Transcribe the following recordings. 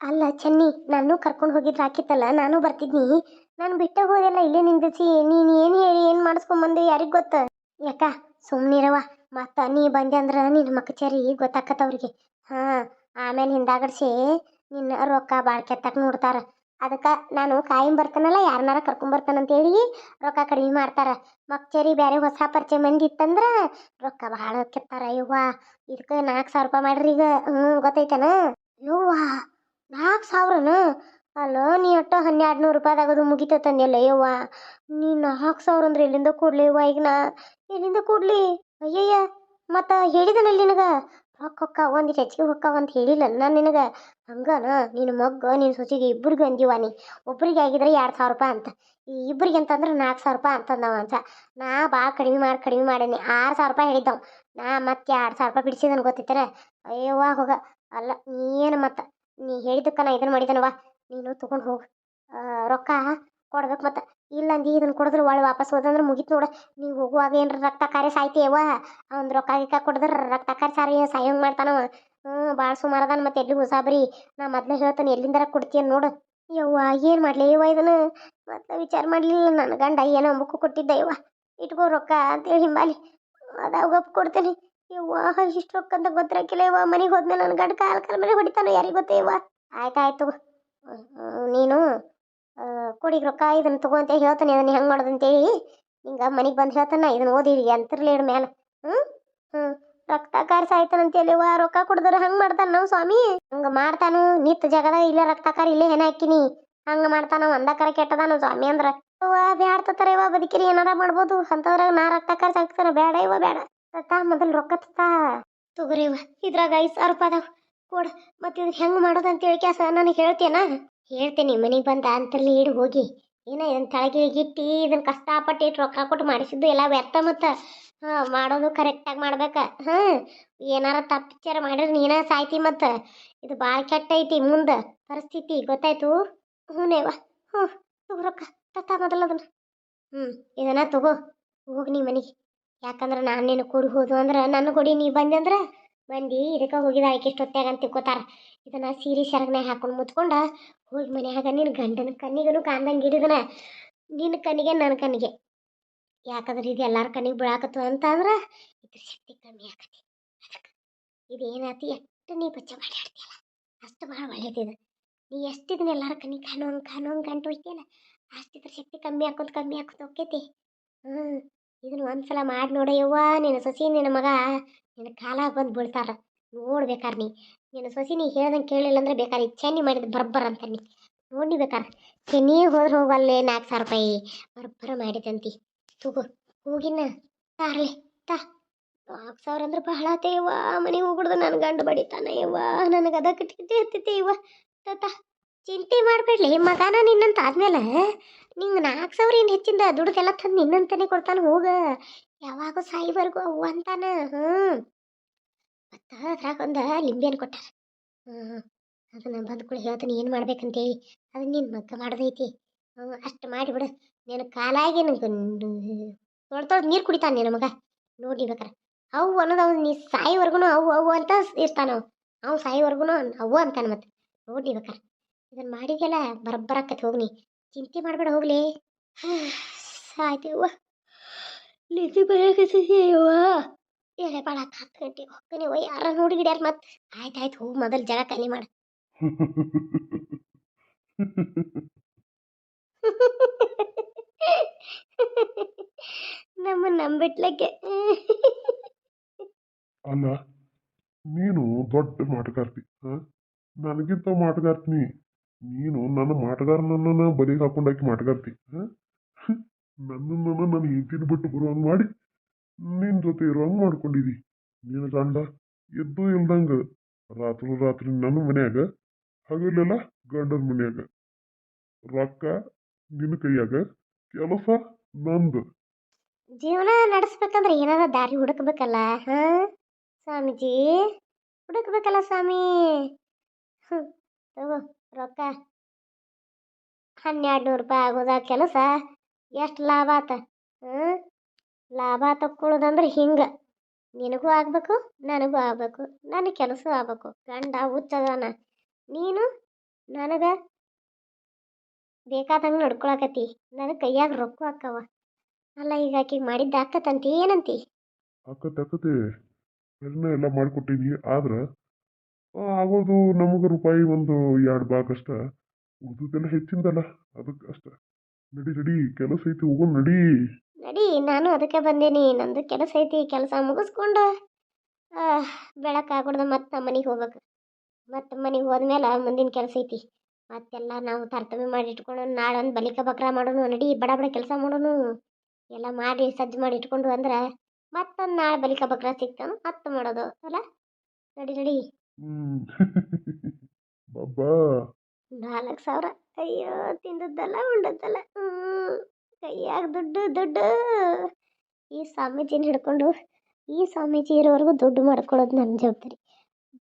ಅಲ್ಲ ಚೆನ್ನಿ, ನಾನು ಕರ್ಕೊಂಡು ಹೋಗಿದ್ರೆ ಹಾಕಿತ್ತಲ್ಲ ನಾನು ಬರ್ತಿದ್ನಿ. ನಾನು ಬಿಟ್ಟ ಹೋದೆಲ್ಲ ಇಲ್ಲೇ ನಿಂದಿಸಿ ನೀನು ಏನು ಹೇಳಿ, ಏನು ಮಾಡಿಸ್ಕೊಂಬಂದು ಯಾರಿಗೆ ಗೊತ್ತ? ಯಾಕ ಸುಮ್ಮನಿರವ ಮತ್ತು ನೀ ಬಂದೆ ಅಂದ್ರೆ ನಿನ್ನ ಮಕ್ಕಚೇರಿ ಗೊತ್ತಾಕತ್ತವ್ರಿಗೆ ಹಾಂ, ಆಮೇಲೆ ಹಿಂದಾಗಡ್ಸಿ ನಿನ್ನ ರೊಕ್ಕ ಬಾಳ್ಕೆತ್ತಕ್ಕೆ ನೋಡ್ತಾರ. ಅದಕ್ಕೆ ನಾನು ಕಾಯಂ ಬರ್ತಾನಲ್ಲ ಯಾರನ್ನಾರ ಕರ್ಕೊಂಬರ್ತಾನಂತೇಳಿ ರೊಕ್ಕ ಕಡಿಮೆ ಮಾಡ್ತಾರ. ಮಕ್ಚೇರಿ ಬೇರೆ ಹೊಸ ಪರಿಚಯ ಮಂದಿ ಇತ್ತಂದ್ರೆ ರೊಕ್ಕ ಭಾಳ ಕೆತ್ತಾರ. ಅಯ್ಯವ್ವ ಇದಕ್ಕೆ ನಾಲ್ಕು ಸಾವಿರ ರೂಪಾಯಿ ಮಾಡ್ರಿ ಈಗ. ಹ್ಞೂ ಗೊತ್ತೈತೇನ? ಯವ್ವ. ನಾಲ್ಕು ಸಾವಿರನ? ಅಲ್ಲೋ ನೀ ಒಟ್ಟು ಹನ್ನೆರಡು ನೂರು ರೂಪಾಯಿದಾಗದು ಮುಗಿತೈತಂದೆಲ್ಲ ಯವ್ವ. ನೀ ನಾಲ್ಕು ಸಾವಿರ ಅಂದ್ರೆ ಎಲ್ಲಿಂದ ಕೊಡ್ಲಿ ಯವ್ವ ಈಗ ನಾ ಎಲ್ಲಿಂದ ಕೊಡ್ಲಿ? ಅಯ್ಯಯ್ಯ, ಮತ್ತು ಹೇಳಿದನಲ್ಲಿ ನಿನಗೆ? ರೊಕ್ಕ ಹೊಕ್ಕ ಒಂದು ಹೆಚ್ಚಿಗೆ ಹೊಕ್ಕ ಅಂತ ಹೇಳಿಲ್ಲ ನಾನು ನಿನಗೆ? ಹಂಗನ ನಿನ್ನ ಮಗ್ಗ ನಿನ್ನ ಸೊಸಿಗೆ ಇಬ್ಬರಿಗೆ ಅಂದಿವ ನೀ. ಒಬ್ಬರಿಗೆ ಆಗಿದ್ರೆ ಎರಡು ಸಾವಿರ ರೂಪಾಯಿ ಅಂತ. ಈ ಇಬ್ಬರಿಗೆ ಅಂತಂದ್ರೆ ನಾಲ್ಕು ಸಾವಿರ ರೂಪಾಯಿ ಅಂತಂದವ ಅಂತ ನಾ ಭಾಳ ಕಡಿಮೆ ಮಾಡಿ, ಕಡಿಮೆ ಮಾಡೇನಿ. ಆರು ಸಾವಿರ ರೂಪಾಯಿ ಹೇಳಿದ್ದವು. ನಾ ಮತ್ತೆ ಎರಡು ಸಾವಿರ ರೂಪಾಯಿ ಬಿಡಿಸಿದನು ಗೊತ್ತಿತ್ತರ? ಅಯ್ಯವ್ವ ಹೋಗ. ಅಲ್ಲ ನೀನು ಮತ್ತೆ? ನೀ ಹೇಳಿದ್ದಕ್ಕೆ ನಾ ಇದನ್ನು ಮಾಡಿದನವ ನೀನು ತೊಗೊಂಡು ಹೋಗು. ರೊಕ್ಕ ಕೊಡ್ಬೇಕು ಮತ್ತೆ. ಇಲ್ಲ ಅಂದಿ ಇದನ್ನು ಕೊಡಿದ್ರೆ ಒಳ್ಳೆ ವಾಪಸ್ ಹೋದಂದ್ರೆ ಮುಗೀತು ನೋಡು. ನೀವು ಹೋಗುವಾಗ ಏನ್ರ ರಕ್ತ ಕಾರ್ಯ ಸಾಯ್ತೀಯವ್ವ. ಅವ್ನು ರೊಕ್ಕ ಗಿಕ್ಕ ಕೊಡಿದ್ರೆ ರಕ್ತ ಕಾರ್ಯ ಸಾರಿ ಸಾಯಂಗೆ ಮಾಡ್ತಾನವ. ಹ್ಞೂ ಭಾಳ ಸುಮಾರದಾನ ಮತ್ತೆ ಎಲ್ಲಿ ಹೊಸಾಬ್ರಿ ನಾ ಮೊದಲೇ ಹೇಳ್ತಾನೆ ಎಲ್ಲಿಂದರ ಕೊಡ್ತೀಯ ನೋಡು. ಯವ್ವ, ಏನು ಮಾಡಲಿ ಯವ್ವ ಇದನ್ನು? ಮತ್ತೆ ವಿಚಾರ ಮಾಡಲಿಲ್ಲ ನನ್ನ ಗಂಡ ಏನೋ ಮುಖ ಕೊಟ್ಟಿದ್ದ ಯವ್ವ ಇಟ್ಕೋ ರೊಕ್ಕ ಅಂತೇಳಿ ಹಿಂಬಾಲಿ. ಅದಾಗ ಕೊಡ್ತೇನೆ. ಯವ್ವ ಇಷ್ಟು ರೊಕ್ಕ ಅಂತ ಗೊತ್ತಿರಕ್ಕಿಲ್ಲ ಯವ್ವ. ಮನೆಗೆ ಹೋದ್ಮೇಲೆ ನನ್ನ ಗಂಡ ಕಾಲ ಕಾಲ ಮೇಲೆ ಹೊಡಿತಾನೆ ಯಾರಿಗೆ ಗೊತ್ತೇ ಯವ್ವ? ಆಯ್ತಾಯ್ತು ನೀನು ಕೊಡಿಗೆ ರೊಕ್ಕ ಇದನ್ನು ತಗೋ ಅಂತ ಹೇಳ್ತಾನೆ. ಅದನ್ನ ಹೆಂಗೆ ಮಾಡೋದಂತೇಳಿ ಹಿಂಗೆ ಮನೆಗೆ ಬಂದು ಹೇಳ್ತಾನ. ಇದನ್ನ ಓದಿ ಅಂತರ್ಲಿ ಮೇಲೆ ಹ್ಞೂ ಹ್ಞೂ ರಕ್ತ ಕಾರ್ಸ ಆಯ್ತಾನಂತೇಳಿವ ರೊಕ್ಕ ಕೊಡಿದ್ರೆ ಹಂಗೆ ಮಾಡ್ತಾನೆ ನಾವು ಸ್ವಾಮಿ? ಹಂಗೆ ಮಾಡ್ತಾನು. ನಿತ್ ಜಗದಾಗ ಇಲ್ಲೇ ರಕ್ತ ಕಾರ ಇಲ್ಲೇ ಹೆಣ ಹಾಕಿನಿ. ಹಂಗೆ ಮಾಡ್ತಾನ ಒಂದಕರ ಕೆಟ್ಟದಾನು ಸ್ವಾಮಿ ಅಂದ್ರೆ. ಬೇಡ ತತ್ತಾರ ಇವ ಬದುಕಿರಿ ಏನಾರ ಮಾಡ್ಬೋದು. ಅಂತದ್ರಾಗ ನಾ ರಕ್ತ ಹಾಕ್ತಾನ. ಬೇಡ ಇವ ಬೇಡ ತತ್ತಾ ಮೊದಲು ರೊಕ್ಕ ತಾ ತಗೋರಿ ಇದ್ರಾಗ ಐದು ಸಾವಿರ ರೂಪಾಯಿ ಅದಾವ. ಕೊಡ್, ಮತ್ತೆ ಹೆಂಗ್ ಹೆಂಗೆ ಮಾಡೋದು ಅಂತೇಳಿ ಕ್ಯಾಸ ನನಗೆ ಹೇಳ್ತೇನ. ಹೇಳ್ತೇನೆ, ಮನೆಗೆ ಬಂದ ಅಂತಲ್ಲಿ ಇಡು ಹೋಗಿ. ಏನ ಇದನ್ನ ತಳಗೆ ಇಟ್ಟು ಇದನ್ನ ಕಷ್ಟಪಟ್ಟು ಇಟ್ಟು ರೊಕ್ಕ ಕೊಟ್ಟು ಮಾಡಿಸಿದ್ದು ಎಲ್ಲ ವ್ಯರ್ಥ ಮತ್ತು. ಹಾಂ, ಮಾಡೋದು ಕರೆಕ್ಟಾಗಿ ಮಾಡ್ಬೇಕ. ಹಾಂ, ಏನಾರ ತಪ್ಪಿಚಾರ ಮಾಡಿದ್ರೆ ನೀನ ಸಾಯ್ತಿ ಮತ್ತು. ಇದು ಭಾಳ ಕೆಟ್ಟ ಐತಿ ಮುಂದೆ ಪರಿಸ್ಥಿತಿ, ಗೊತ್ತಾಯ್ತು? ಹೂನೇವ ಹ್ಞೂ, ತಗೋ ರೊಕ್ಕ. ತತ್ತ ಮೊದಲು ಅದನ್ನ. ಹ್ಞೂ ಇದನ್ನ ತಗೋ. ಹೋಗಿ ನೀ ಮನೆಗೆ. ಯಾಕಂದ್ರೆ ನಾನು ನಿನ್ನ ಕೊಡಿ ಹೋದು ಅಂದ್ರೆ ನನ್ನ ಕೊಡಿ ನೀ ಬಂದೆ ಅಂದ್ರೆ ಮಂದಿ ಇದಕ್ಕೆ ಹೋಗಿದ ಆಕೆ ಇಷ್ಟೊತ್ತಾಗ ಅಂತ ತಿಕ್ಕೋತಾರ ಇದನ್ನ ಸೀರೆ ಸೆರಗನ್ಯಾಗ ಹಾಕೊಂಡು ಮುತ್ಕೊಂಡು ಹೋಗಿ ಮನ್ಯಾಗ ನಿನ್ನ ಗಂಡನ ಕಣ್ಣಿಗೂ ಕಾಂದಂಗೆ ಹಿಡಿದನ ನಿನ್ನ ಕಣ್ಣಿಗೆ ನನ್ನ ಕಣ್ಣಿಗೆ. ಯಾಕಂದ್ರೆ ಇದು ಎಲ್ಲಾರ ಕಣ್ಣಿಗೆ ಬೀಳಾಕತ್ತು ಅಂತ ಅಂದ್ರೆ ಇದ್ರ ಶಕ್ತಿ ಕಮ್ಮಿ ಆಕತಿ. ಅದಕ್ಕೆ ಇದು ಏನಾತಿ ಎಷ್ಟು ನೀ ಪಚ್ಚ ಮಾಡಿ ಆಡ್ತೀಯಲ್ಲ? ಅಷ್ಟು ಭಾಳ ಒಳ್ಳೇದಿದೆ ನೀ ಎಷ್ಟು ಎಲ್ಲಾರ ಕಣ್ಣಿಗೆ ಕಾಣೋಂಗೆ ಕಾಣೋಂಗೆ ಗಂಟು ಹೋಯ್ತಿಯಲ್ಲ ಇದ್ರ ಶಕ್ತಿ ಕಮ್ಮಿ ಆಕೋದು ಕಮ್ಮಿ ಆಕೋದು ಹೋಗ್ತೈತಿ ಹ್ಞೂ ಇದನ್ನ ಒಂದ್ಸಲ ಮಾಡಿ ನೋಡಯ್ಯವ್ವ ನಿನ್ನ ಸೊಸಿ, ನಿನ್ನ ಮಗ ನಿನ್ನ ಕಾಲ ಬಂದು ಬೀಳ್ತಾರ. ನೋಡ್ಬೇಕಾರೆ ನೀ. ನಿನ್ನ ಸೊಸಿ ನೀ ಹೇಳ್ದಂಗೆ ಕೇಳಿಲ್ಲ ಅಂದ್ರೆ ಬೇಕಾದ್ರೆ ಚೆನ್ನಿ ಮಾಡಿದ ಬರ್ಬರ್ ಅಂತ ನೀ. ನೋಡಿ ಬೇಕಾರೆ. ಚೆನ್ನಿ ಹೋದ್ರೆ ಹೋಗಲ್ಲೇ ನಾಲ್ಕು ಸಾವಿರ ರೂಪಾಯಿ ಬರ್ಬರ ಮಾಡಿದಂತಿ. ತಗೋ ಹೋಗಿನ ತಾರ್ಲಿ ತಾ. ನಾಲ್ಕು ಸಾವಿರ ಅಂದ್ರೆ ಬಹಳ ಆತೆ ಯವ್ವ. ಮನೆಗೆ ಹೋಗ್ಬಿಡ್ದು ನನ್ನ ಗಂಡು ಬಡಿತಾನೆ ಯವ್ವ. ನನಗೆ ಅದಕ್ಕೆ ಕಟ್ಟಿ ಹತ್ತೈತೆ ಯವ್ವ. ತಾತ ಚಿಂತೆ ಮಾಡಬೇಡ್ಲಿ, ಮಗನ ನಿನ್ನಂತ ಆದ್ಮೇಲೆ. ನಿಂಗೆ ನಾಲ್ಕು ಸಾವಿರ ಏನು ಹೆಚ್ಚಿಂದ ದುಡ್ದೆಲ್ಲ ತಂದು ನಿನ್ನಂತಾನೆ ಕೊಡ್ತಾನೆ, ಹೋಗ. ಯಾವಾಗೂ ಸಾಯಿವರೆಗೂ ಅವು ಅಂತಾನ ಹ್ಞೂ ಮತ್ತು ಅದ್ರಾಗ ಒಂದು ಲಿಂಬೆಯನ್ನು ಕೊಟ್ಟಾರ ಹ್ಞೂ ಅದನ್ನ ಬಂದು ಕೂಡ ಹೇಳ್ತಾನೆ, ಏನು ಮಾಡ್ಬೇಕಂತೇಳಿ. ಅದು ನಿನ್ನ ಮಗ್ಗ ಮಾಡ್ದೈತಿ. ಹ್ಞೂ ಅಷ್ಟು ಮಾಡಿಬಿಡು. ನಿನ್ನ ಕಾಲಾಗಿ ನನಗೆ ತೊಳ್ದು ನೀರು ಕುಡಿತಾನೆ ನಿನ್ನ ಮಗ. ನೋಡಿ ಬೇಕಾರೆ ಅವು ಅನ್ನೋದು ಅವ್ನು ನೀ ಸಾಯಿವರೆಗೂ ಅವು ಅವು ಅಂತ ಇರ್ತಾನ ಅವ ಅವು ಸಾಯಿವರೆಗೂ ಅವು ಅಂತಾನೆ ಮತ್ತೆ ನೋಡಿ ಬೇಕಾರೆ ಇದನ್ನು ಮಾಡಿದ್ಯಲ್ಲ ಬರಬ್ಬರಾಕತ್ ಹೋಗ್ನಿ. ಚಿಂತೆ ಮಾಡಬೇಡ ಹೋಗ್ಲಿ. ಸಾಯ್ತೇವ ನಿದ್ದೆ ಬರೋಕತ್ತೈತಿಯವ್ವ ಏಳೆ ಬಾಳ ಹತ್ತು ಗಂಟೆ ಹೋಗ್ತೀನಿ ಅವ್ವ ಯಾರ ನೋಡಿ ಗಿಡ್ಯಾರ ಮತ್ತೆ? ಆಯ್ತು ಆಯ್ತು, ಹೋಗಿ ಮೊದಲು ಜಗ ಖಾಲಿ ಮಾಡು. ನಮ್ಮ ನಂಬಿಟ್ಲಕ್ಕೆ. ಅಲ್ಲ, ನೀನು ದೊಡ್ಡ ಮಾಟಗಾರ್ತಿ ನನಗಿಂತ ಮಾಟಗಾರ್ತಿ ನೀನು ನನ್ನ ಮಾಟಗಾರನನ್ನ ಬಲಿಗೆ ಹಾಕೊಂಡಾಕಿ ಮಾಟಗಾರ್ತಿ ನನ್ನನ್ನ ನನ್ನ ಹೆಂಡತಿನ ಬಿಟ್ಟು ಬರುವಂಗೆ ಮಾಡಿ ನಿನ್ನ ಜೊತೆ ಇರುವಂಗೆ ಮಾಡ್ಕೊಂಡಿದಿ. ನಿನ್ನ ಗಂಡ ಎದ್ದು ಇಲ್ದಂಗ ರಾತ್ರಿ ರಾತ್ರಿ ನನ್ನ ಮನ್ಯಾಗ, ಹಗಲೆಲ್ಲ ಗಂಡನ ಮನ್ಯಾಗ. ರೊಕ್ಕ ನಿನ್ನ ಕೈಯಾಗ, ಕೆಲಸ ನಂದು. ಜೀವನ ನಡೆಸ್ಬೇಕಂದ್ರೆ ಏನಾರ ದಾರಿ ಹುಡುಕ್ಬೇಕಲ್ಲ, ಹಾ? ಸ್ವಾಮೀಜಿ, ಹುಡುಕ್ಬೇಕಲ್ಲ ಸ್ವಾಮಿ. ಹ್ಞೂ ರೊಕ್ಕ ಹನ್ನೆರಡು ನೂರು ರೂಪಾಯಿ ಆಗೋದ ಕೆಲಸ, ಎಷ್ಟು ಲಾಭ ಆತ? ಹ್ಞೂ ಲಾಭ ತಕ್ಕೊಳ್ಳೋದಂದ್ರೆ ಹಿಂಗೆ. ನಿನಗೂ ಆಗಬೇಕು, ನನಗೂ ಆಗಬೇಕು. ನನ್ನ ಕೆಲಸ ಆಗಬೇಕು. ಗಂಡ ಹುಚ್ಚದಾನ. ನೀನು? ನನಗೆ ಬೇಕಾದಂಗೆ ನಡ್ಕೊಳಕತ್ತಿ. ನನಗೆ ಕೈಯಾಗ ರೊಕ್ಕ ಹಾಕವ ಅಲ್ಲ, ಈಗ ಆಕಿಗೆ ಮಾಡಿದ್ದ ಏನಂತಿ? ಅಕ್ಕತ್ತೆ ಎಲ್ಲ ಮಾಡಿಕೊಟ್ಟಿನಿ, ಆದ್ರೆ ಆಗೋದು ನಮಗೆ ರೂಪಾಯಿ ಒಂದು ಎರಡು ಬಾಕಷ್ಟ ಉಳಿದದೆಲ್ಲ ಹೆಚ್ಚಿಂದಲ್ಲ ಅದಕ್ಕೆ ಅಷ್ಟ. ನಡಿ ನಡಿ, ಕೆಲಸ ಐತಿ ಹೋಗೋ ನಡಿ. ನಡಿ, ನಾನು ಅದಕ್ಕೆ ಬಂದೇನಿ. ನಂದು ಕೆಲಸ ಐತಿ, ಕೆಲಸ ಮುಗಿಸ್ಕೊಂಡು ಬೆಳಕಾಗ್ಬಿಡ್ದ ಮತ್ತೆ ಮನೆಗೆ ಹೋಗ್ಬೇಕು ಮತ್ತೆ ಮನೆಗೆ ಹೋದ್ಮೇಲೆ ಮುಂದಿನ ಕೆಲಸ ಐತಿ. ಮತ್ತೆಲ್ಲ ನಾವು ತರ್ತವ್ಯ ಮಾಡಿ ಇಟ್ಕೊಂಡು, ನಾಳೆ ಒಂದು ಬಲಿಕ ಬಕ್ರ ಮಾಡೋನು, ನಡಿ, ಬಡ ಬಡ ಕೆಲಸ ಮಾಡೋನು. ಎಲ್ಲ ಮಾಡಿ ಸಜ್ಜು ಮಾಡಿ ಇಟ್ಕೊಂಡು ಅಂದ್ರೆ ಮತ್ತೊಂದು ನಾಳೆ ಬಲಿಕ ಬಕ್ರ ಸಿಗ್ತಾನು ಮತ್ತೆ ಮಾಡೋದು, ಅಲ್ಲ? ನಡಿ ನಡಿ. ಹ್ಮ್. ಬಾಬಾ ನಾಲ್ಕು ಸಾವಿರ. ಅಯ್ಯೋ ತಿಂದದ್ದಲ್ಲ ಉಂಡದ್ದಲ್ಲ. ಕೈಯಾಗ ದುಡ್ಡು ದುಡ್ಡು. ಈ ಸ್ವಾಮೀಜಿನ ಹಿಡ್ಕೊಂಡು ಈ ಸ್ವಾಮೀಜಿ ಇರೋವರೆಗೂ ದುಡ್ಡು ಮಾಡ್ಕೊಳ್ಳೋದು ನನ್ನ ಜವಾಬ್ದಾರಿ.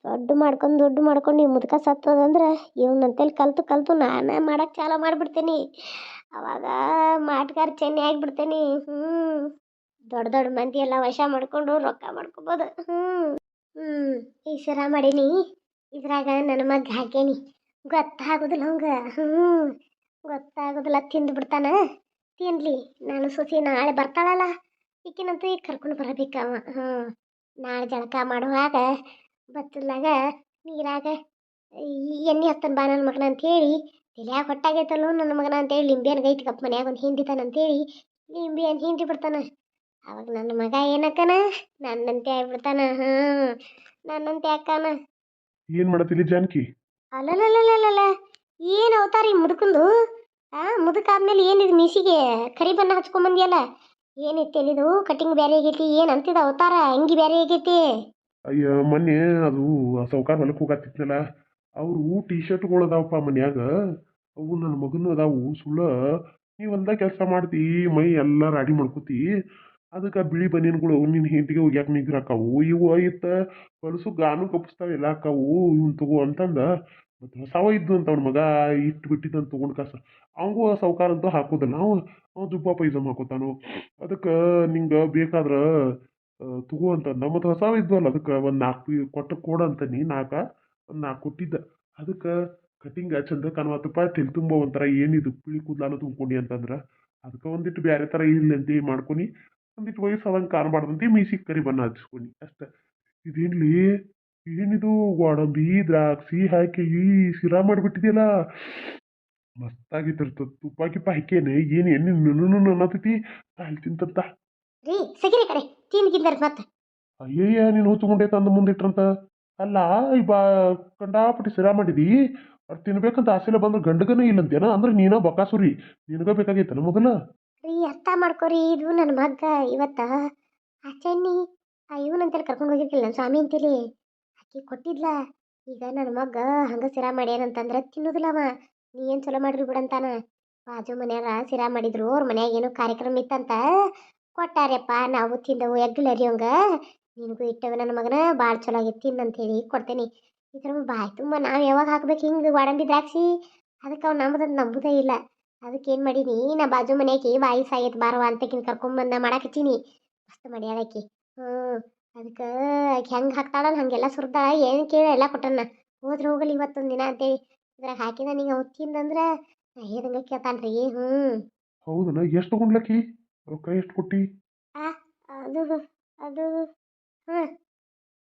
ದುಡ್ಡು ಮಾಡ್ಕೊಂಡು ದುಡ್ಡು ಮಾಡ್ಕೊಂಡು ಈ ಮುದುಕ ಸತ್ತೋದಂದ್ರೆ ಇವ್ನಂತೇಳಿ ಕಲ್ತು ಕಲ್ತು ನಾನೇ ಮಾಡಕ್ಕೆ ಚಾಲ ಮಾಡಿಬಿಡ್ತೀನಿ. ಅವಾಗ ಮಾಟ್ಗಾರ ಚೆನ್ನಿ ಆಗಿಬಿಡ್ತೇನೆ. ಹ್ಞೂ ದೊಡ್ಡ ದೊಡ್ಡ ಮಂದಿ ಎಲ್ಲ ವಶ ಮಾಡ್ಕೊಂಡು ರೊಕ್ಕ ಮಾಡ್ಕೊಬೋದು. ಹ್ಞೂ ಹ್ಞೂ ಈ ಸರ ಮಾಡೀನಿ. ಇದ್ರಾಗ ನನ್ನ ಮಗ ಹಾಕೇನಿ ಗೊತ್ತಾಗೋದಿಲ್ಲ ಹಂಗೆ ಹ್ಞೂ ಗೊತ್ತಾಗೋದಿಲ್ಲ, ತಿಂದು ಬಿಡ್ತಾನ. ತಿನ್ಲಿ, ನಾನು ಸೊಸಿ ನಾಳೆ ಬರ್ತಾಳಲ್ಲ. ಈಕಿನಂತೂ ಈಗ ಕರ್ಕೊಂಡು ಬರಬೇಕವ ಹ್ಞೂ ನಾಳೆ ಜಳಕ ಮಾಡುವಾಗ ಬತ್ತಲಾಗ ನೀರಾಗ ಎಣ್ಣೆ ಹತ್ತನ ಬಾ ನನ್ನ ಮಗನ ಅಂತೇಳಿ. ತಲ್ಯಾಗ ಹೊಟ್ಟಾಗೈತಲ್ಲೋ ನನ್ನ ಮಗನ ಅಂತೇಳಿ. ಲಿಂಬೆಯನ್ನು ಗೈತಿ ಕಪ್ ಮನ್ಯಾಗ ಒಂದು ಹಿಂಡಿತಾನ ಅಂತೇಳಿ ಹಣ್ಣು ಹಿಂಡಿ ಬಿಡ್ತಾನ. ಅವಾಗ ನನ್ನ ಮಗ ಏನಕ್ಕನ? ನನ್ನಂತೆ ಆಗ್ಬಿಡ್ತಾನ. ಹಾ ನನ್ನಂತೆ ಅಕ್ಕನ ಏನ್ ಮಾಡತಿಲಿ ಜಾನಕಿ? ಅಲ್ಲಲ್ಲಲ್ಲಲ್ಲ ಏನು ಅವತಾರಿ ಮುದುಕಂದು? ಆ ಮುದುಕ ಆದ್ಮೇಲೆ ಏನಿದು ಮೀಸಿಗೆ ಕರಿ ಬಣ್ಣ ಹಚ್ಕೊಂಬಂದಿಯಲ್ಲ? ಏನೈತಿ ಅಲ್ಲಿದು ಕಟಿಂಗ್ ಬೇರೆ ಆಗೈತಿ. ಏನು ಅಂತಿದ ಅವತಾರ? ಅಂಗಿ ಬೇರೆ ಆಗೈತಿ. ಅಯ್ಯ ಮೊನ್ನೆ ಅದು ಸೌಕಾರ ಹೊಲಕ್ಕೆ ಹೋಗತ್ತಿತ್ತಲ್ಲ ಅವರು ಟಿ ಶರ್ಟ್ಗಳು ಅದಾವಪ್ಪ ಮನ್ಯಾಗ. ಅವು ನನ್ನ ಮಗನೂ ಅದಾವು. ಸುಳ್ಳ ನೀ ಒಂದ ಕೆಲಸ ಮಾಡ್ತಿ ಮೈ ಎಲ್ಲ ರಾಡಿ ಮಾಡ್ಕೋತಿ. ಅದಕ್ಕೆ ಬಿಳಿ ಬನಿಯನ್ಗಳು ನಿನ್ನ ಹೆಂಡತಿಗೆ ಒಗ್ಯಾಕ ನಿಗ್ರಾಕಾವು. ಇವು ಇತ್ತ ಹೊಲಸು ಗಾನು ಕಪ್ಪಿಸ್ತಾವೆ ಎಲ್ಲ ಅಕ್ಕವು. ಇವ್ನು ತಗೋ ಅಂತಂದ, ಮತ್ತು ಹೊಸವ ಇದ್ದು ಅಂತ ಅವ್ನ ಮಗ ಇಟ್ಟು ಬಿಟ್ಟಿದ್ದಂತ ತೊಗೊಂಡು ಕಾಸ. ಅವಂಗೂ ಸೌಕಾರ ಅಂತೂ ಹಾಕೋದಲ್ಲ. ಅವ ಅವ ಜುಬ್ಬ ಪೈಸಮ್ ಹಾಕೋತಾನು. ಅದಕ್ಕೆ ನಿಂಗೆ ಬೇಕಾದ್ರೆ ತಗೋ ಅಂತಂದ. ಮತ್ತು ಹೊಸವ ಇದ್ವಲ್ಲ, ಅದಕ್ಕೆ ಒಂದು ನಾಲ್ಕು ಕೊಟ್ಟು ಕೊಡು ನೀ ನಾಲ್ಕ ಒಂದು ನಾಲ್ಕು ಕೊಟ್ಟಿದ್ದ. ಅದಕ್ಕೆ ಕಟಿಂಗ್ ಚಂದ ರೂಪಾಯಿ ತೆಲ್ ತುಂಬ ಒಂಥರ ಏನಿದು, ಪಿಳಿ ಕೂದಲಾನು ತುಂಬ್ಕೊಂಡು ಅಂತಂದ್ರೆ, ಅದಕ್ಕೆ ಒಂದಿಟ್ಟು ಬೇರೆ ಥರ ಇರಲಿ ಅಂತ ಮಾಡ್ಕೊನಿ. ಒಂದಿಟ್ಟು ವಯಸ್ಸು ಅದಂಗೆ ಅಂತ ಮೀಸಿಗೆ ಕರಿ ಬಣ್ಣ ಹಚ್ಕೊನಿ ಅಷ್ಟ. ಇದೇನ್ಲಿ ಏನಿದು ಗೋಡಂಬಿ ದ್ರಾಕ್ಷಿ ಹಾಕಿ ಈ ಸಿರಾ ಮಾಡಿಬಿಟ್ಟಿದೆಯಲ್ಲ? ಮಸ್ತಾಗಿತ್ತು ತುಪ್ಪ ಗಿಪ್ಪ ಹಾಕೇನೆ ಏನು ಎಣ್ಣೆ ನನ್ನ ಅನ್ನತೈತಿ ತಾಯಿ ತಿಂತಂತ. ರೀ ಸಗಿರಿ ಕಡೆ. ತಿನ್ಗಿಂದರ್ ಮತ್ತೆ ಅಯ್ಯಯ್ಯ ನೀನು ಹೂತ್ಕೊಂಡೆ ತಂದು ಮುಂದಿಟ್ರಂತ ಅಲ್ಲ ಈ ಬಾ ಕಂಡಾಪಟ್ಟಿ ಸಿರಾ ಮಾಡಿದಿ? ಅದು ತಿನ್ಬೇಕಂತ ಆಸೆಲ್ಲ ಬಂದ್ರೆ. ಗಂಡಗನೇ ಇಲ್ಲಂತೇನ ಅಂದ್ರೆ ನೀನ ಬಕಾಸುರಿ. ನಿನಗ ಬೇಕಾಗೈತಲ್ಲ ಮೊದಲ? ರೀ ಅರ್ಥ ಮಾಡ್ಕೊರಿ? ಇದು ನನ್ನ ಮಗ್ಗ ಇವತ್ತ ಆ ಚೆನ್ನಿ ಆ ಇವನಂತೇಳಿ ಕರ್ಕೊಂಡು ಹೋಗಿರ್ತಿಲ್ಲ ನನ್ನ ಸ್ವಾಮಿ ಅಂತೇಳಿ ಆಕಿ ಕೊಟ್ಟಿದ್ಲ. ಈಗ ನನ್ನ ಮಗ್ಗ ಹಂಗೆ ಸಿರಾ ಮಾಡ್ಯಾನಂತಂದ್ರೆ ಅವ. ನೀ ಏನು ಚಲೋ ಮಾಡ್ರಿ ಬಿಡಂತಾನ ಬಾಜು ಮನ್ಯಾಗ ಸಿರಾ ಮಾಡಿದ್ರು. ಅವ್ರ ಮನ್ಯಾಗ ಏನೋ ಕಾರ್ಯಕ್ರಮ ಇತ್ತಂತ ಕೊಟ್ಟಾರ್ಯಪ್ಪ. ನಾವು ತಿಂದವು ಎಗ್ಲರಿ ಅವಂಗ. ನಿನಗೂ ಇಟ್ಟವ ನನ್ನ ಮಗನ. ಭಾಳ ಚಲೋ ಆಗೈತಿ ತಿನ್ನಂತ ಹೇಳಿ ಕೊಡ್ತೇನೆ. ಇದ್ರ ಬಾಯ್ ತುಂಬ ನಾವು ಯಾವಾಗ ಹಾಕ್ಬೇಕು ಹಿಂಗೆ ದ್ರಾಕ್ಷಿ. ಅದಕ್ಕೆ ಅವ್ನು ನಂಬುದಂತ ನಂಬುದೇ ಇಲ್ಲ. ಅದಕ್ಕೆ ಏನು ಮಾಡೀನಿ ನಾ ಬಾಜು ಮನೆಯಾಕಿ ಬಾಯಿ ಸಾಯತ್ ಬಾರವ ಅಂತಕಿನ ಕರ್ಕೊಂಬಂದ ಮಾಡಾಕತ್ತೀನಿ ಮಸ್ತ್ ಮಾಡ್ಯಾಳಕಿ ಹ್ಞೂ ಅದಕ್ಕೆ ಆಕೆ ಹೆಂಗೆ ಹಾಕ್ತಾಳಲ್ಲ ಹಾಗೆಲ್ಲ ಸುರ್ದಾಳ ಏನು ಕೇಳಿ ಎಲ್ಲ ಕೊಟ್ಟನ್ನ ಹೋದ್ರೆ ಹೋಗಲಿ ಇವತ್ತೊಂದು ದಿನ ಅಂತೇಳಿ. ಇದ್ರಾಗ ಹಾಕಿದ ನೀವು ಅವ್ನು ತಿಂದಂದ್ರೆ ನಾ ಹೇಳ್ದಂಗೆ ಕೇಳ್ತಾನ್ರಿ. ಹ್ಞೂ ಹೌದನ ಎಷ್ಟು ತಗೊಂಡ್ಲಕ್ಕಿ? ರೊಕ್ಕ ಎಷ್ಟು ಕೊಟ್ಟಿ? ಅದು ಅದು ಹಾಂ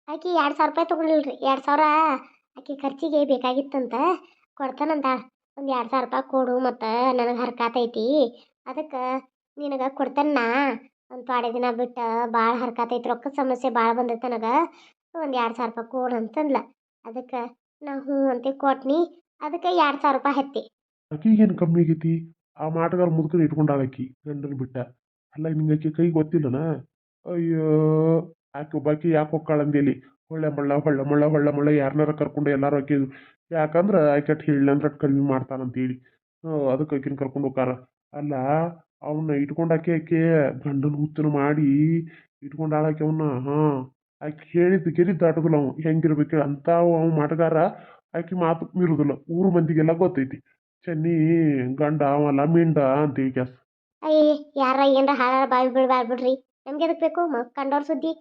ಆಕಿ ಎರಡು ಸಾವಿರ ರೂಪಾಯಿ ತೊಗೊಂಡಿಲ್ರಿ. ಎರಡು ಸಾವಿರ ಆಕಿ ಖರ್ಚಿಗೆ ಬೇಕಾಗಿತ್ತಂತ ಕೊಡ್ತಾನಂತ ಒಂದು ಎರಡು ಸಾವಿರ ರೂಪಾಯಿ ಕೊಡು ಮತ್ತು ನನಗೆ ಹರ್ಕಾತೈತಿ ಅದಕ್ಕೆ ನಿನಗೆ ನಾ. ಒಂದು ಪಾಡೆ ದಿನ ಬಿಟ್ಟು ಭಾಳ ಹರ್ಕಾತೈತಿ ರೊಕ್ಕದ ಸಮಸ್ಯೆ ಭಾಳ ಬಂದೈತೆ ನನಗೆ. ಒಂದು ಎರಡು ಸಾವಿರ ರೂಪಾಯಿ ಕೊಡು ಅಂತಂದ್ಲ. ಅದಕ್ಕೆ ನಾ ಹ್ಞೂ ಅಂತ ಕೊಟ್ನಿ. ಅದಕ್ಕೆ ಎರಡು ಸಾವಿರ ರೂಪಾಯಿ ಹತ್ತಿ. ಏನು ಕಮ್ಮಿ ಆಗೈತಿ? ಆ ಮಾಟಗಾರ ಮುದುಕನ ಇಟ್ಕೊಂಡಾಳಕ್ಕಿ ಗಂಡನ ಬಿಟ್ಟ. ಅಲ್ಲ ನಿಂಗೆ ಆಕಿ ಕೈ ಗೊತ್ತಿಲ್ಲನ? ಅಯ್ಯೋ, ಆಕೆ ಒಬ್ಬಾಕಿ ಯಾಕೆ ಹೊಕ್ಕಾಳಂದೇಲಿ ಹೊಳ್ಳೆ ಮಳ್ಳ ಹೊಳ್ಳೆ ಮಳ್ಳ, ಹೊಳ್ಳ ಮಳ್ಳ ಯಾರನ್ನಾರ ಕರ್ಕೊಂಡು ಎಲ್ಲಾರು ಹಾಕಿದ್ರು. ಯಾಕಂದ್ರೆ ಆಕೆ ಹೇಳಂದ್ರೆ ಕಮ್ಮಿ ಮಾಡ್ತಾನಂತೇಳಿ ಅದಕ್ಕೆ ಆಕಿನ ಕರ್ಕೊಂಡು ಹೋಗಾರ ಅಲ್ಲ ಅವನ್ನ ಇಟ್ಕೊಂಡು ಆಕೆ ಆಕೆ ಗಂಡನ ಹುಚ್ಚನ ಮಾಡಿ ಇಟ್ಕೊಂಡಾಳ ಆಳಾಕೆ ಅವನ್ನ ಹಾಂ, ಆಕೆ ಹೇಳಿದ್ದು ಗೆರಿದ್ದು ದಾಟೋದಿಲ್ಲ ಅವ. ಹೆಂಗಿರ್ಬೇಕು ಅಂತ ಅವ ಮಾಟಗಾರ ಆಕೆ ಮಾತು ಮೀರುದಿಲ್ಲ. ಊರು ಮಂದಿಗೆಲ್ಲ ಗೊತ್ತೈತಿ. ಚೆನ್ನಿ, ಗಂಡ, ಅವಲ್ಲ ಮಿಂಡ ಅಂತೇಳಿ ಕ್ಯಾಸ್ ಅಯ್ಯ ಯಾರ ಏನ್ರ ಹಾಳಾರ ಬಾವಿ ಬೀಳ್ಬಾರ್ದು ಬಿಡ್ರಿ. ನಮ್ಗೆ ಎದಕ್ಕೆ ಬೇಕು? ಕಂಡವ್ರ ಸುದ್ದಿ.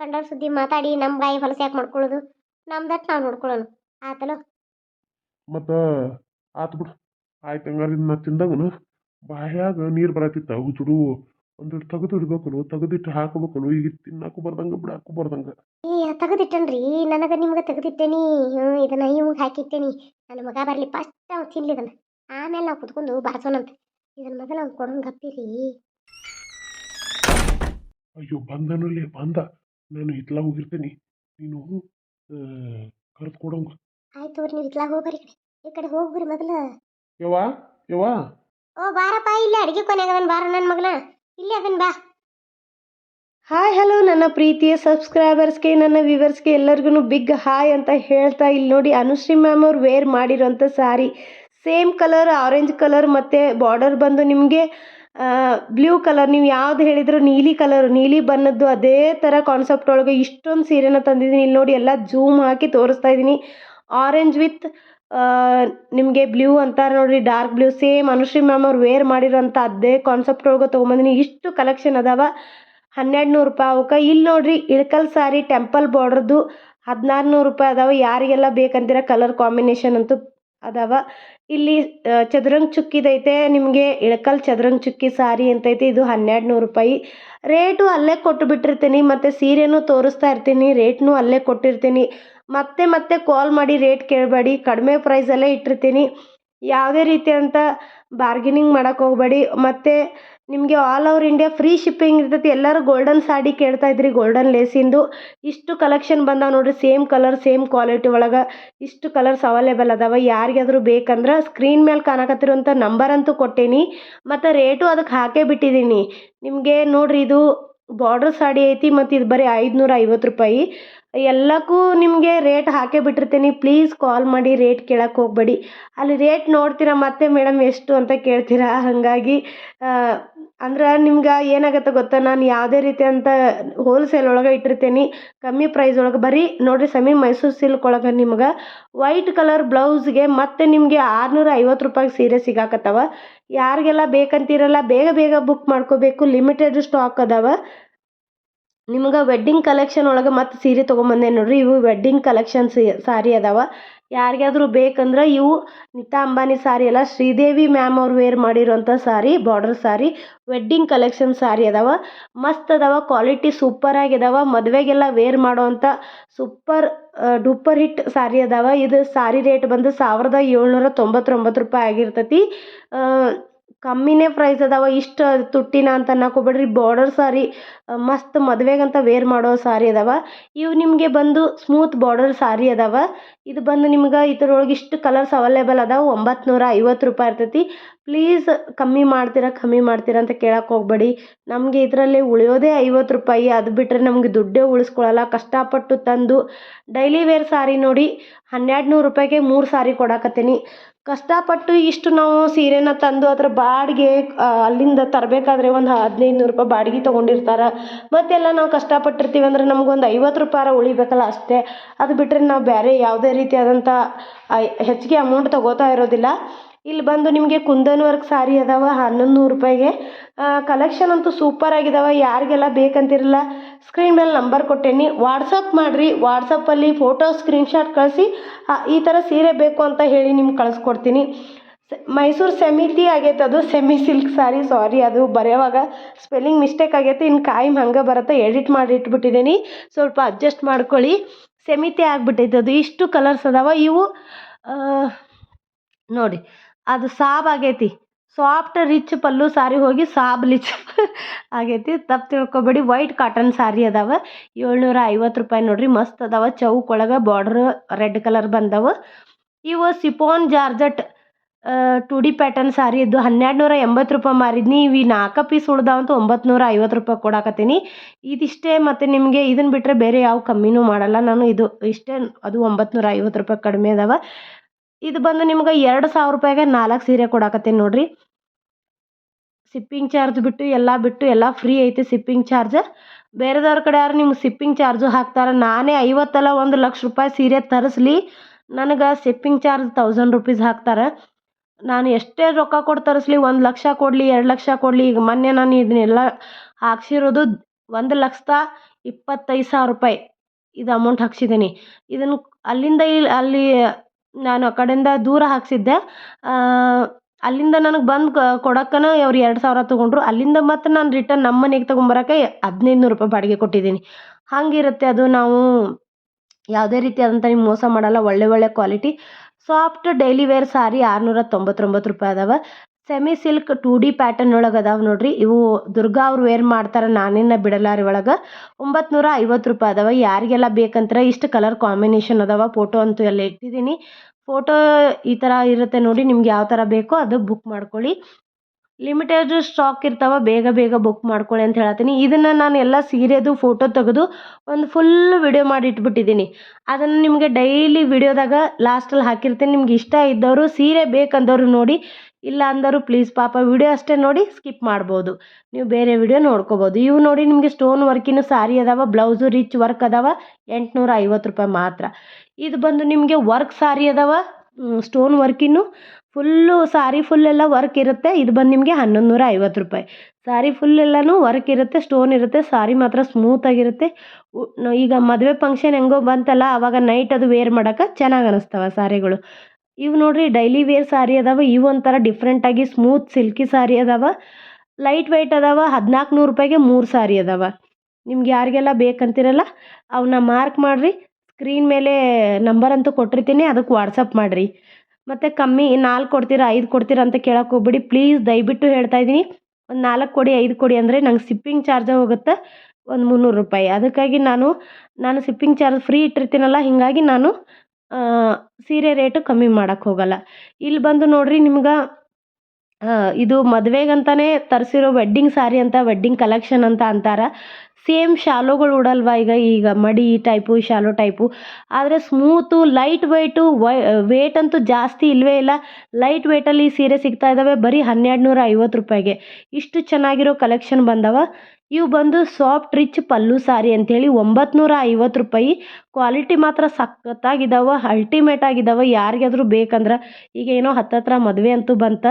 ಕಂಡವ್ರ ಸುದ್ದಿ ಮಾತಾಡಿ ನಮ್ಮ ಬಾಯಿ ಹೊಲಸು ಯಾಕೆ ಮಾಡ್ಕೊಳ್ಳೋದು? ನಮ್ದಟ್ ನಾವು ನೋಡ್ಕೊಳ್ಳೋಣ ಆತಲೋ? ಮತ್ತು ಆತು ಬಿಡು. ಆಯ್ತು ಹಂಗಾರೆ ಇದನ್ನ ತಿಂದಾಗನು? ಬಾಯಾಗ ನೀರು ಬರತ್ತಿತ್ತ ಹುಚ್ಚುಡು ಒಂದಿಟ್ಟು ತೆಗೆದು ಇಡ್ಬೇಕನು? ತೆಗೆದಿಟ್ಟು ಹಾಕಬೇಕನು? ಈಗ ತಿನ್ನಕ್ಕೂ ಬರ್ದಂಗ ಬಿಡಕ್ಕೂ ಬರ್ದಂಗ. ಏ ತೆಗೆದಿಟ್ಟನ್ರಿ? ನನಗೆ ನಿಮ್ಗೆ ತೆಗೆದಿಟ್ಟೇನಿ. ಹ್ಞೂ ಇದನ್ನ ಇವಾಗ ಹಾಕಿಟ್ಟೇನಿ. ನನ್ನ ಮಗ ಬರಲಿ ಫಸ್ಟ್ ಅವ್ನು ತಿನ್ಲಿ ಇದನ್ನ. ಆಮೇಲೆ ನಾವು ಕುತ್ಕೊಂಡು ಬಾರ್ಸೋಣಂತ ಇದನ್ನ ಮೊದಲು ಅವ್ನು ಕೊಡೋಂಗೆ ಅಯ್ಯೋ ಬಂದನಲ್ಲಿ ಬಂದ. ನಾನು ಇತ್ಲ ಹೋಗಿರ್ತೀನಿ. ನೀನು ಕರೆದು ಕೊಡೋಂಗ ಆಯ್ತು ತೋರಿ ನೀವು ಇತ್ಲಾಗ ಹೋಗ್ಬರಿ ಈ ಕಡೆ. ಹೋಗ್ಬಿರಿ ಮೊದಲು. ಯವ್ವ? ಯವ್ವ? ಓ ಬಾರಪ್ಪ ಇಲ್ಲೇ ಅಡಿಗೆ ಕೊನೆಗೆ ಅದನ್ನ ಬಾರ ನನ್ನ ಮಗನ. ಇಲ್ಲೇ ಅದನ್ ಬಾ. ಹಾಯ್ ಹಲೋ ನನ್ನ ಪ್ರೀತಿಯ ಸಬ್ಸ್ಕ್ರೈಬರ್ಸ್ಗೆ ನನ್ನ ವ್ಯೂವರ್ಸ್ಗೆ ಎಲ್ಲರಿಗೂ ಬಿಗ್ ಹಾಯ್ ಅಂತ ಹೇಳ್ತಾ ಇಲ್ಲಿ ನೋಡಿ ಅನುಶ್ರೀ ಮ್ಯಾಮ್ ಅವ್ರು ವೇರ್ ಮಾಡಿರೋಂಥ sari. Same colour orange colour ಮತ್ತು ಬಾರ್ಡರ್ ಬಂದು ನಿಮಗೆ ಬ್ಲೂ ಕಲರ್ ನೀವು ಯಾವ್ದು ಹೇಳಿದ್ರು ನೀಲಿ ಕಲರ್ ನೀಲಿ ಬಣ್ಣದ್ದು ಅದೇ ಥರ ಕಾನ್ಸೆಪ್ಟ್ ಒಳಗೆ ಇಷ್ಟೊಂದು ಸೀರೆನ ತಂದಿದ್ದೀನಿ. ಇಲ್ಲಿ ನೋಡಿ ಎಲ್ಲ ಜೂಮ್ ಹಾಕಿ ತೋರಿಸ್ತಾ ಇದ್ದೀನಿ. ಆರೆಂಜ್ ವಿತ್ ನಿಮಗೆ ಬ್ಲೂ ಅಂತಾರೆ ನೋಡಿರಿ dark blue same Anushree ma'am ಅವ್ರು ವೇರ್ ಮಾಡಿರೋಂಥ ಅದೇ ಕಾನ್ಸೆಪ್ಟ್ ಒಳಗೆ ತೊಗೊಂಬಂದಿನಿ. ಇಷ್ಟು ಕಲೆಕ್ಷನ್ ಅದಾವ. ಹನ್ನೆರಡು ನೂರು ರೂಪಾಯಿ ಅವಕ್ಕೆ. ಇಲ್ಲಿ ನೋಡಿರಿ, ಇಳಕಲ್ ಸಾರಿ ಟೆಂಪಲ್ ಬಾರ್ಡ್ರದ್ದು ಹದಿನಾರು ನೂರು ರೂಪಾಯಿ ಅದಾವ. ಯಾರಿಗೆಲ್ಲ ಬೇಕಂತೀರ ಕಲರ್ ಕಾಂಬಿನೇಷನ್ ಅಂತೂ ಅದಾವ. ಇಲ್ಲಿ ಚದುರಂಗ ಚುಕ್ಕಿದೈತೆ ನಿಮಗೆ ಇಳಕಲ್ ಚದುರಂಗ ಚುಕ್ಕಿ ಸಾರಿ ಅಂತೈತೆ. ಇದು ಹನ್ನೆರಡು ನೂರು ರೂಪಾಯಿ. ರೇಟು ಅಲ್ಲೇ ಕೊಟ್ಟು ಬಿಟ್ಟಿರ್ತೀನಿ ಮತ್ತು ಸೀರೆನೂ ತೋರಿಸ್ತಾ ಇರ್ತೀನಿ. ರೇಟ್ನೂ ಅಲ್ಲೇ ಕೊಟ್ಟಿರ್ತೀನಿ. ಮತ್ತೆ ಮತ್ತೆ ಕಾಲ್ ಮಾಡಿ ರೇಟ್ ಕೇಳಬೇಡಿ. ಕಡಿಮೆ ಪ್ರೈಸಲ್ಲೇ ಇಟ್ಟಿರ್ತೀನಿ. ಯಾವುದೇ ಅಂತ ಬಾರ್ಗೇನಿಂಗ್ ಹೋಗಬೇಡಿ. ಮತ್ತು ನಿಮಗೆ all over India free shipping ಇರ್ತೈತಿ. ಎಲ್ಲರೂ ಗೋಲ್ಡನ್ ಸಾಡಿ ಕೇಳ್ತಾ ಇದ್ರಿ ಗೋಲ್ಡನ್ ಲೇಸಿಂದು ಇಷ್ಟು ಕಲೆಕ್ಷನ್ ಬಂದಾವ ನೋಡಿರಿ ಸೇಮ್ ಕಲರ್ ಸೇಮ್ ಕ್ವಾಲಿಟಿ ಒಳಗೆ ಇಷ್ಟು ಕಲರ್ಸ್ ಅವೈಲೇಬಲ್ ಅದಾವ. ಯಾರಿಗಾದರೂ ಬೇಕಂದ್ರೆ ಸ್ಕ್ರೀನ್ ಮೇಲೆ ಕಾಣಕತ್ತಿರುವಂಥ ನಂಬರ್ ಅಂತೂ ಕೊಟ್ಟೇನಿ. ಮತ್ತು ರೇಟು ಅದಕ್ಕೆ ಹಾಕೇ ಬಿಟ್ಟಿದ್ದೀನಿ ನಿಮಗೆ ನೋಡಿರಿ, ಇದು ಬಾರ್ಡರ್ ಸಾಡಿ ಐತಿ ಮತ್ತು ಇದು ಬರೀ ಐದುನೂರ ಐವತ್ತು ರೂಪಾಯಿ. ಎಲ್ಲಕ್ಕೂ ನಿಮಗೆ ರೇಟ್ ಹಾಕೇ ಬಿಟ್ಟಿರ್ತೀನಿ. ಪ್ಲೀಸ್ ಕಾಲ್ ಮಾಡಿ ರೇಟ್ ಕೇಳಕ್ಕೆ ಹೋಗಬೇಡಿ. ಅಲ್ಲಿ ರೇಟ್ ನೋಡ್ತೀರಾ ಮತ್ತೆ ಮೇಡಮ್ ಎಷ್ಟು ಅಂತ ಕೇಳ್ತೀರಾ? ಹಾಗಾಗಿ ಅಂದ್ರೆ ನಿಮ್ಗೆ ಏನಾಗುತ್ತೆ ಗೊತ್ತಾ? ನಾನು ಯಾವುದೇ ಅಂತ ಹೋಲ್ಸೇಲ್ ಒಳಗೆ ಇಟ್ಟಿರ್ತೀನಿ. ಕಮ್ಮಿ ಪ್ರೈಸ್ ಒಳಗೆ. ಬರೀ ನೋಡಿರಿ ಸಮಿ ಮೈಸೂರು ಸಿಲ್ಕ್ ಒಳಗೆ ನಿಮ್ಗೆ ವೈಟ್ ಕಲರ್ ಬ್ಲೌಸ್ಗೆ ಮತ್ತೆ ನಿಮಗೆ ಆರುನೂರ ಐವತ್ತು ರೂಪಾಯಿಗೆ ಸೀರೆ ಸಿಗಾಕತ್ತವ. ಯಾರಿಗೆಲ್ಲ ಬೇಕಂತಿರಲ್ಲ, ಬೇಗ ಬೇಗ ಬುಕ್ ಮಾಡ್ಕೋಬೇಕು. ಲಿಮಿಟೆಡ್ ಸ್ಟಾಕ್ ಅದಾವ. ನಿಮ್ಗೆ ವೆಡ್ಡಿಂಗ್ ಕಲೆಕ್ಷನ್ ಒಳಗೆ ಮತ್ತೆ ಸೀರೆ ತೊಗೊಂಬಂದೆ ನೋಡ್ರಿ? ಇವು ವೆಡ್ಡಿಂಗ್ ಕಲೆಕ್ಷನ್ ಸಾರಿ ಅದಾವ. ಯಾರಿಗಾದ್ರೂ ಬೇಕಂದ್ರೆ ಇವು ನಿತಾ ಅಂಬಾನಿ ಸಾರಿ ಅಲ್ಲ, ಶ್ರೀದೇವಿ ಮ್ಯಾಮ್ ಅವ್ರು ವೇರ್ ಮಾಡಿರೋಂಥ sari border sari wedding collection sari ಅದಾವ. ಮಸ್ತ್ ಅದಾವ ಕ್ವಾಲಿಟಿ ಸೂಪರ್ ಆಗಿದಾವ. ಮದುವೆಗೆಲ್ಲ ವೇರ್ ಮಾಡೋವಂಥ ಸೂಪರ್ ಡೂಪರ್ ಹಿಟ್ ಸಾರಿ ಅದಾವ. ಇದು ಸಾರಿ ರೇಟ್ ಬಂದು ಸಾವಿರದ ಏಳ್ನೂರ ತೊಂಬತ್ತೊಂಬತ್ತು ರೂಪಾಯಿ ಆಗಿರ್ತೈತಿ. ಕಮ್ಮಿನೇ ಪ್ರೈಸ್ ಅದಾವ, ಇಷ್ಟು ತುಟ್ಟಿನ ಅಂತ ಅನ್ನಕ್ಕೆ ಹೋಗ್ಬೇಡ್ರಿ ಬಾರ್ಡರ್ ಸಾರಿ ಮಸ್ತ್ ಮದುವೆಗಂತ ವೇರ್ ಮಾಡೋ ಸಾರಿ ಅದಾವ. ಇವು ನಿಮಗೆ ಬಂದು ಸ್ಮೂತ್ ಬಾರ್ಡರ್ ಸಾರಿ ಅದಾವ. ಇದು ಬಂದು ನಿಮ್ಗೆ ಇದ್ರೊಳಗೆ ಇಷ್ಟು ಕಲರ್ಸ್ ಅವೈಲೇಬಲ್ ಅದಾವ ಒಂಬತ್ತು ನೂರ ಐವತ್ತು ರೂಪಾಯಿ ಇರ್ತೈತಿ. ಪ್ಲೀಸ್ ಕಮ್ಮಿ ಮಾಡ್ತೀರಾ, ಕಮ್ಮಿ ಮಾಡ್ತೀರ ಅಂತ ಕೇಳಕ್ಕೆ ಹೋಗಬೇಡಿ. ನಮಗೆ ಇದರಲ್ಲಿ ಉಳಿಯೋದೇ ಐವತ್ತು ರೂಪಾಯಿ, ಅದು ಬಿಟ್ಟರೆ ನಮಗೆ ದುಡ್ಡೇ ಉಳಿಸ್ಕೊಳ್ಳಲ್ಲ ಕಷ್ಟಪಟ್ಟು ತಂದು ಡೈಲಿ ವೇರ್ ಸಾರಿ ನೋಡಿ ಹನ್ನೆರಡು ನೂರು ರೂಪಾಯಿಗೆ ಮೂರು ಸಾರಿ ಕೊಡಾಕತ್ತೀನಿ. ಕಷ್ಟಪಟ್ಟು ಇಷ್ಟು ನಾವು ಸೀರೆನ ತಂದು ಅದ್ರ ಬಾಡಿಗೆ ಅಲ್ಲಿಂದ ತರಬೇಕಾದ್ರೆ ಒಂದು ಹದಿನೈದು ನೂರು ರೂಪಾಯಿ ಬಾಡಿಗೆ ತೊಗೊಂಡಿರ್ತಾರೆ. ಮತ್ತೆಲ್ಲ ನಾವು ಕಷ್ಟಪಟ್ಟಿರ್ತೀವಿ ಅಂದ್ರೆ ನಮ್ಗೊಂದು ಐವತ್ತು ರೂಪಾಯಿ ಉಳಿಬೇಕಲ್ಲ ಅಷ್ಟೇ. ಅದು ಬಿಟ್ಟರೆ ನಾವು ಬೇರೆ ಯಾವುದೇ ರೀತಿಯಾದಂಥ ಹೆಚ್ಚಿಗೆ ಅಮೌಂಟ್ ತಗೋತಾ ಇರೋದಿಲ್ಲ. ಇಲ್ಲಿ ಬಂದು ನಿಮಗೆ ಕುಂದನ್ ವರ್ಕ್ ಸಾರಿ ಅದಾವ ಹನ್ನೊಂದು ನೂರು ರೂಪಾಯಿಗೆ ಕಲೆಕ್ಷನ್ ಅಂತೂ ಸೂಪರ್ ಆಗಿದಾವ, ಯಾರಿಗೆಲ್ಲ ಬೇಕಂತಿರಲ್ಲ ಸ್ಕ್ರೀನ್ ಮೇಲೆ ನಂಬರ್ ಕೊಟ್ಟೇನಿ. ವಾಟ್ಸಪ್ ಮಾಡಿರಿ ವಾಟ್ಸಪ್ಪಲ್ಲಿ ಫೋಟೋ ಸ್ಕ್ರೀನ್ಶಾಟ್ ಕಳಿಸಿ ಈ ಥರ ಸೀರೆ ಬೇಕು ಅಂತ ಹೇಳಿ ನಿಮ್ಗೆ ಕಳಿಸ್ಕೊಡ್ತೀನಿ. ಮೈಸೂರು ಸೆಮಿತಿ ಆಗೈತೆ ಅದು ಸೆಮಿ ಸಿಲ್ಕ್ ಸಾರಿ ಸಾರಿ ಅದು ಬರೆಯುವಾಗ ಸ್ಪೆಲ್ಲಿಂಗ್ ಮಿಸ್ಟೇಕ್ ಆಗೈತೆ ಇನ್ನು ಕಾಯಿಮ್ ಹಂಗೆ ಬರುತ್ತೆ ಎಡಿಟ್ ಮಾಡಿ ಇಟ್ಬಿಟ್ಟಿದ್ದೀನಿ. ಸ್ವಲ್ಪ ಅಡ್ಜಸ್ಟ್ ಮಾಡ್ಕೊಳ್ಳಿ. ಸೆಮಿತಿ ಆಗಿಬಿಟ್ಟೈತೆ ಅದು, ಇಷ್ಟು ಕಲರ್ಸ್ ಅದಾವ, ಇವು ನೋಡಿ ಅದು ಸಾಬ್ ಆಗೈತಿ. ಸಾಫ್ಟ್ ರಿಚ್ ಪಲ್ಲು ಸಾರಿ ಹೋಗಿ ಸಾಬ್ ಲಿಚ್ ಆಗೈತಿ. ತಪ್ಪು ತಿಳ್ಕೊಬೇಡಿ. ವೈಟ್ ಕಾಟನ್ ಸಾರಿ ಅದಾವ. ಏಳ್ನೂರ ಐವತ್ತು ರೂಪಾಯಿ ನೋಡ್ರಿ. ಮಸ್ತ್ ಅದಾವ. ಚೌಕ್ ಒಳಗೆ ಬಾರ್ಡ್ರ್ ರೆಡ್ ಕಲರ್ ಬಂದವು. ಇವು chiffon georgette two D pattern sari ಇದ್ದು ಹನ್ನೆರಡು ನೂರ ಎಂಬತ್ತು ರೂಪಾಯಿ ಮಾರಿದ್ನಿ. ಇವು ನಾಲ್ಕು ಪೀಸ್ ಉಳ್ದಾವಂತ ಒಂಬತ್ತು ನೂರ ಐವತ್ತು ರೂಪಾಯಿ ಕೊಡಾಕತ್ತೀನಿ. ಇದಿಷ್ಟೇ ಮತ್ತು ನಿಮಗೆ ಇದನ್ನು ಬಿಟ್ಟರೆ ಬೇರೆ ಯಾವ ಕಮ್ಮಿನೂ ಮಾಡಲ್ಲ. ನಾನು ಇದು ಇಷ್ಟೇ, ಅದು ಒಂಬತ್ತು ನೂರ ಐವತ್ತು ರೂಪಾಯಿ ಕಡಿಮೆ ಅದಾವ. ಇದು ಬಂದು ನಿಮ್ಗೆ ಎರಡು ಸಾವಿರ ರೂಪಾಯಿಗೆ ನಾಲ್ಕು ಸೀರೆ ಕೊಡಾಕತ್ತೀನಿ ನೋಡ್ರಿ. ಸಿಪ್ಪಿಂಗ್ ಚಾರ್ಜ್ ಬಿಟ್ಟು ಎಲ್ಲ ಬಿಟ್ಟು ಎಲ್ಲ ಫ್ರೀ ಐತಿ ಸಿಪ್ಪಿಂಗ್ ಚಾರ್ಜ್ ಬೇರೆದವ್ರ ಕಡೆ ಯಾರು ನಿಮ್ಗೆ ಸಿಪ್ಪಿಂಗ್ ಚಾರ್ಜು ಹಾಕ್ತಾರೆ, ನಾನೇ ಐವತ್ತಲ್ಲ ಒಂದು ಲಕ್ಷ ರೂಪಾಯಿ ಸೀರೆ ತರಿಸ್ಲಿ, ನನಗೆ ಸಿಪ್ಪಿಂಗ್ ಚಾರ್ಜ್ ತೌಸಂಡ್ ರುಪೀಸ್ ಹಾಕ್ತಾರೆ. ನಾನು ಎಷ್ಟೇ ರೊಕ್ಕ ಕೊಟ್ಟು ತರಿಸ್ಲಿ, ಒಂದು ಲಕ್ಷ ಕೊಡಲಿ, ಎರಡು ಲಕ್ಷ ಕೊಡಲಿ, ಈಗ ಮೊನ್ನೆ ನಾನು ಇದನ್ನೆಲ್ಲ ಹಾಕ್ಸಿರೋದು ಒಂದು ಲಕ್ಷದ ಇಪ್ಪತ್ತೈದು ಸಾವಿರ ರೂಪಾಯಿ. ಇದು ಅಮೌಂಟ್ ಹಾಕ್ಸಿದ್ದೀನಿ ಇದನ್ನು ಅಲ್ಲಿಂದ ಇಲ್ಲಿ ಅಲ್ಲಿ ನಾನು ಆ ಕಡೆಯಿಂದ ದೂರ ಹಾಕ್ಸಿದ್ದೆ. ಅಲ್ಲಿಂದ ನನಗೆ ಬಂದು ಕೊಡಕ್ಕನ ಅವ್ರು ಎರಡು ಸಾವಿರ ತೊಗೊಂಡ್ರು. ಅಲ್ಲಿಂದ ಮತ್ತೆ ನಾನು ರಿಟರ್ನ್ ನಮ್ಮ ಮನೆಗೆ ತೊಗೊಂಬರಕ್ಕೆ ಹದಿನೈದು ನೂರು ರೂಪಾಯಿ ಬಾಡಿಗೆ ಕೊಟ್ಟಿದ್ದೀನಿ. ಹಾಗಿರುತ್ತೆ ಅದು ನಾವು ಯಾವುದೇ ರೀತಿ ಆದಂಥ ನಿಮ್ಗೆ ಮೋಸ ಮಾಡಲ್ಲ. ಒಳ್ಳೆ ಒಳ್ಳೆ quality soft daily wear sari ಆರುನೂರ ತೊಂಬತ್ತೊಂಬತ್ತು ರೂಪಾಯಿ ಅದಾವೆ. Semi silk two D pattern ಒಳಗೆ ಅದಾವೆ ನೋಡ್ರಿ. ಇವು ದುರ್ಗಾ ಅವ್ರು ವೇರ್ ಮಾಡ್ತಾರೆ ನಾನಿನ್ನ ಬಿಡಲಾರಿ ಒಳಗೆ. ಒಂಬತ್ತು ಐವತ್ತು ರೂಪಾಯಿ ಅದಾವ. ಯಾರಿಗೆಲ್ಲ ಬೇಕಂತಾರೆ ಇಷ್ಟು ಕಲರ್ ಕಾಂಬಿನೇಷನ್ ಅದಾವ. ಫೋಟೋ ಅಂತೂ ಎಲ್ಲ ಇಟ್ಟಿದ್ದೀನಿ ಫೋಟೋ ಈ ಥರ ಇರುತ್ತೆ ನೋಡಿ ನಿಮ್ಗೆ ಯಾವ ಥರ ಬೇಕೋ ಅದು ಬುಕ್ ಮಾಡ್ಕೊಳ್ಳಿ. ಲಿಮಿಟೆಡ್ ಸ್ಟಾಕ್ ಇರ್ತಾವೆ, ಬೇಗ ಬೇಗ ಬುಕ್ ಮಾಡ್ಕೊಳ್ಳಿ ಅಂತ ಹೇಳತ್ತೀನಿ ಇದನ್ನು ನಾನು ಎಲ್ಲ ಸೀರೆದು ಫೋಟೋ ತೆಗೆದು ಒಂದು ಫುಲ್ ವಿಡಿಯೋ ಮಾಡಿ ಇಟ್ಬಿಟ್ಟಿದ್ದೀನಿ ಅದನ್ನು ನಿಮಗೆ ಡೈಲಿ ವಿಡಿಯೋದಾಗ ಲಾಸ್ಟಲ್ಲಿ ಹಾಕಿರ್ತೀನಿ. ನಿಮ್ಗೆ ಇಷ್ಟ ಇದ್ದವರು ಸೀರೆ ಬೇಕಂದವರು ನೋಡಿ, ಇಲ್ಲ ಅಂದರು ಪ್ಲೀಸ್ ಪಾಪ ವಿಡಿಯೋ ಅಷ್ಟೇ ನೋಡಿ ಸ್ಕಿಪ್ ಮಾಡ್ಬೋದು. ನೀವು ಬೇರೆ ವಿಡಿಯೋ ನೋಡ್ಕೋಬೋದು. ಇವು ನೋಡಿ ನಿಮಗೆ ಸ್ಟೋನ್ ವರ್ಕಿನ ಸಾರಿ ಅದಾವ ಬ್ಲೌಸು ರಿಚ್ ವರ್ಕ್ ಅದಾವ ಎಂಟುನೂರ ಐವತ್ತು ರೂಪಾಯಿ ಮಾತ್ರ. ಇದು ಬಂದು ನಿಮಗೆ ವರ್ಕ್ ಸಾರಿ ಅದಾವ ಸ್ಟೋನ್ ವರ್ಕಿನ್ನು ಫುಲ್ಲು ಸಾರಿ ಫುಲ್ಲೆಲ್ಲ ವರ್ಕ್ ಇರುತ್ತೆ. ಇದು ಬಂದು ನಿಮಗೆ ಹನ್ನೊಂದು ನೂರ ಐವತ್ತು ರೂಪಾಯಿ. ಸಾರಿ ಫುಲ್ ಎಲ್ಲನೂ ವರ್ಕ್ ಇರುತ್ತೆ, ಸ್ಟೋನ್ ಇರುತ್ತೆ, ಸಾರಿ ಮಾತ್ರ ಸ್ಮೂತಾಗಿರುತ್ತೆ ಈಗ ಮದುವೆ ಫಂಕ್ಷನ್ ಹೆಂಗೋ ಬಂತಲ್ಲ ಆವಾಗ ನೈಟ್ ಅದು ವೇರ್ ಮಾಡೋಕೆ ಚೆನ್ನಾಗಿ ಅನಿಸ್ತವೆ ಸಾರಿಗಳು. ಇವು ನೋಡಿರಿ ಡೈಲಿ ವೇರ್ ಸಾರಿ ಅದಾವೆ, ಇವು ಒಂಥರ ಡಿಫ್ರೆಂಟಾಗಿ ಸ್ಮೂತ್ ಸಿಲ್ಕಿ ಸಾರಿ ಅದಾವೆ. ಲೈಟ್ ವೆಯ್ಟ್ ಅದಾವೆ ಹದಿನಾಲ್ಕು ನೂರು ರೂಪಾಯಿಗೆ ಮೂರು ಸಾರಿ ಅದಾವೆ. ನಿಮ್ಗೆ ಯಾರಿಗೆಲ್ಲ ಬೇಕಂತಿರಲ್ಲ ಅವನ್ನ ಮಾರ್ಕ್ ಮಾಡಿರಿ. ಸ್ಕ್ರೀನ್ ಮೇಲೆ ನಂಬರ್ ಅಂತೂ ಕೊಟ್ಟಿರ್ತೀನಿ, ಅದಕ್ಕೆ ವಾಟ್ಸಪ್ ಮಾಡಿರಿ. ಮತ್ತು ಕಮ್ಮಿ ನಾಲ್ಕು ಕೊಡ್ತೀರಾ, ಐದು ಕೊಡ್ತೀರಾ ಅಂತ ಕೇಳಕ್ಕೆ ಹೋಗ್ಬೇಡಿ. ಪ್ಲೀಸ್ ದಯವಿಟ್ಟು ಹೇಳ್ತಾ ಇದ್ದೀನಿ ಒಂದು ನಾಲ್ಕು ಕೊಡಿ, ಐದು ಕೊಡಿ ಅಂದರೆ ನಂಗೆ ಸಿಪ್ಪಿಂಗ್ ಚಾರ್ಜ ಹೋಗುತ್ತೆ ಒಂದು ಮುನ್ನೂರು ರೂಪಾಯಿ. ಅದಕ್ಕಾಗಿ ನಾನು ನಾನು ಸಿಪ್ಪಿಂಗ್ ಚಾರ್ಜ್ ಫ್ರೀ ಇಟ್ಟಿರ್ತೀನಲ್ಲ, ಹೀಗಾಗಿ ನಾನು ಸೀರೆ ರೇಟು ಕಮ್ಮಿ ಮಾಡೋಕ್ಕೆ ಹೋಗಲ್ಲ. ಇಲ್ಲಿ ಬಂದು ನೋಡಿರಿ ನಿಮ್ಗೆ ಇದು ಮದುವೆಗಂತಲೇ ತರಿಸಿರೋ ವೆಡ್ಡಿಂಗ್ ಸ್ಯಾರಿ ಅಂತ ವೆಡ್ಡಿಂಗ್ ಕಲೆಕ್ಷನ್ ಅಂತ ಅಂತಾರೆ. ಸೇಮ್ ಶಾಲುಗಳು ಉಡಲ್ವಾ ಈಗ? ಈಗ ಮಡಿ ಟೈಪು ಶಾಲು ಟೈಪು ಆದರೆ ಸ್ಮೂತು ಲೈಟ್ ವೆಯ್ಟು ವೈ ವೇಟ್ ಅಂತೂ ಜಾಸ್ತಿ ಇಲ್ಲವೇ ಇಲ್ಲ. ಲೈಟ್ ವೆಯ್ಟಲ್ಲಿ ಸೀರೆ ಸಿಗ್ತಾ ಇದ್ದಾವೆ ಬರೀ ಹನ್ನೆರಡು ನೂರ ಐವತ್ತು ರೂಪಾಯಿಗೆ. ಇಷ್ಟು ಚೆನ್ನಾಗಿರೋ ಕಲೆಕ್ಷನ್ ಬಂದವ. ಇವು ಬಂದು ಸಾಫ್ಟ್ ರಿಚ್ ಪಲ್ಲು ಸಾರಿ ಅಂಥೇಳಿ ಒಂಬತ್ತು ನೂರ ಐವತ್ತು ರೂಪಾಯಿ. ಕ್ವಾಲಿಟಿ ಮಾತ್ರ ಸಖತ್ತಾಗಿದ್ದಾವೆ ಅಲ್ಟಿಮೇಟ್ ಆಗಿದ್ದಾವೆ ಯಾರಿಗಾದ್ರೂ ಬೇಕಂದ್ರೆ ಈಗ ಏನೋ ಹತ್ತತ್ರ ಮದುವೆ ಅಂತೂ ಬಂತ.